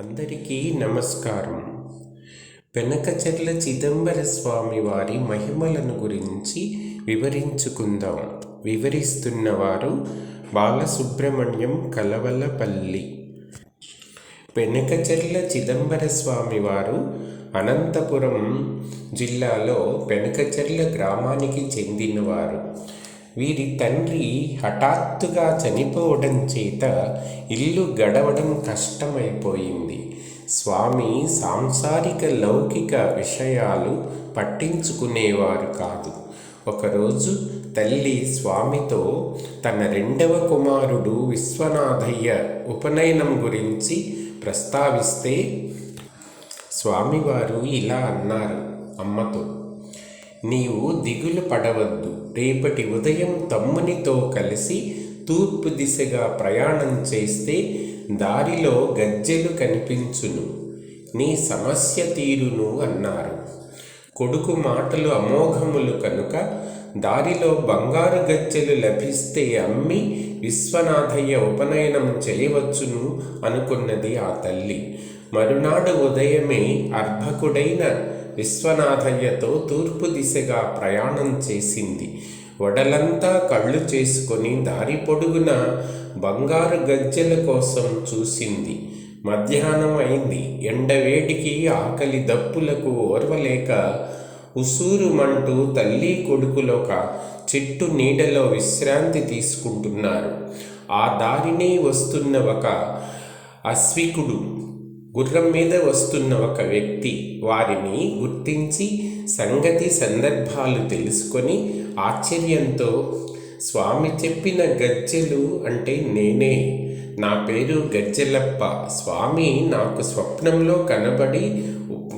అందరికీ నమస్కారం. పెనకచెర్ల చిదంబర స్వామి వారి మహిమలను గురించి వివరించుకుందాం. వివరిస్తున్నవారు బాలసుబ్రహ్మణ్యం కలవలపల్లి. పెనకచెర్ల చిదంబర స్వామి వారు అనంతపురం జిల్లాలో పెనకచెర్ల గ్రామానికి చెందినవారు. వీరి తండ్రి హఠాత్తుగా చనిపోవడం చేత ఇల్లు గడవడం కష్టమైపోయింది. స్వామి సాంసారిక లౌకిక విషయాలు పట్టించుకునేవారు కాదు. ఒకరోజు తల్లి స్వామితో తన రెండవ కుమారుడు విశ్వనాథయ్య ఉపనయనం గురించి ప్రస్తావిస్తే స్వామివారు ఇలా అన్నారు అమ్మతో నీవు దిగులు పడవద్దు. రేపటి ఉదయం తమ్మునితో కలిసి తూర్పు దిశగా ప్రయాణం చేస్తే దారిలో గజ్జెలు కనిపించును. నీ సమస్య తీరును అన్నారు. కొడుకు మాటలు అమోఘములు కనుక దారిలో బంగారు గజ్జెలు లభిస్తే అమ్మి విశ్వనాథయ్య ఉపనయనం చేయవచ్చును అనుకున్నది ఆ తల్లి. మరునాడు ఉదయమే అర్భకుడైన విశ్వనాథయ్యతో తూర్పు దిశగా ప్రయాణం చేసింది. వడలంతా కళ్ళు చేసుకొని దారి పొడుగున బంగారు గజ్జెల కోసం చూసింది. మధ్యాహ్నం అయింది. ఎండవేడికి ఆకలి దప్పులకు ఓర్వలేక ఉసూరుమంటూ తల్లి కొడుకులొక చెట్టు నీడలో విశ్రాంతి తీసుకుంటున్నారు. ఆ దారినే వస్తున్న ఒక అశ్వికుడు గుర్రం మీద వస్తున్న ఒక వ్యక్తి వారిని గుర్తించి సంగతి సందర్భాలు తెలుసుకొని ఆశ్చర్యంతో స్వామి చెప్పిన గజ్జెలు అంటే నేనే. నా పేరు గజ్జెలప్ప. స్వామి నాకు స్వప్నంలో కనబడి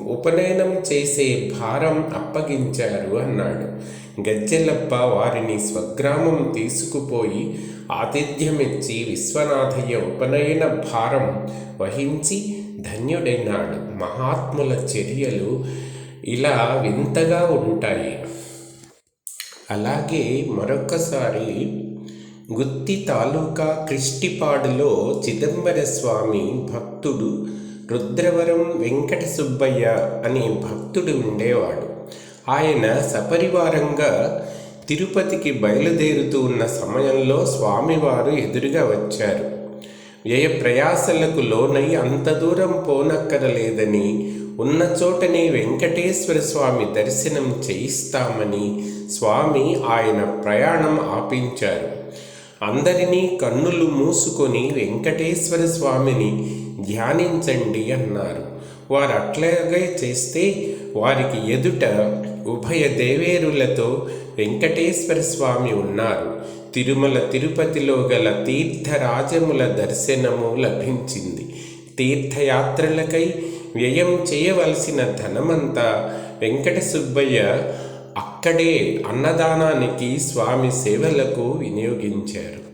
ఉపనయనం చేసే భారం అప్పగించారు అన్నాడు. గజ్జెలప్ప వారిని స్వగ్రామం తీసుకుపోయి ఆతిథ్యమిచ్చి విశ్వనాథయ్య ఉపనయన భారం వహించి ధన్యుడైనాడు. మహాత్ముల చర్యలు ఇలా వింతగా ఉంటాయి. అలాగే మరొకసారి గుత్తి తాలూకా కృష్టిపాడులో చిదంబర స్వామి భక్తుడు రుద్రవరం వెంకట సుబ్బయ్య అనే భక్తుడు ఉండేవాడు. ఆయన సపరివారంగా తిరుపతికి బయలుదేరుతూ ఉన్న సమయంలో స్వామివారు ఎదురుగా వచ్చారు. వ్యయ ప్రయాసలకు లోనై అంత దూరం పోనక్కరలేదని ఉన్న చోటనే వెంకటేశ్వర స్వామి దర్శనం చేయిస్తామని స్వామి ఆయన ప్రయాణం ఆపించారు. అందరినీ కన్నులు మూసుకొని వెంకటేశ్వర స్వామిని ధ్యానించండి అన్నారు. వారు అట్లాగే చేస్తే వారికి ఎదుట ఉభయ దేవేరులతో వెంకటేశ్వర స్వామి ఉన్నారు. తిరుమల తిరుపతిలో గల తీర్థరాజముల దర్శనము లభించింది. తీర్థయాత్రలకై వ్యయం చేయవలసిన ధనమంతా వెంకట సుబ్బయ్య అక్కడే అన్నదానానికి స్వామి సేవలకు వినియోగించారు.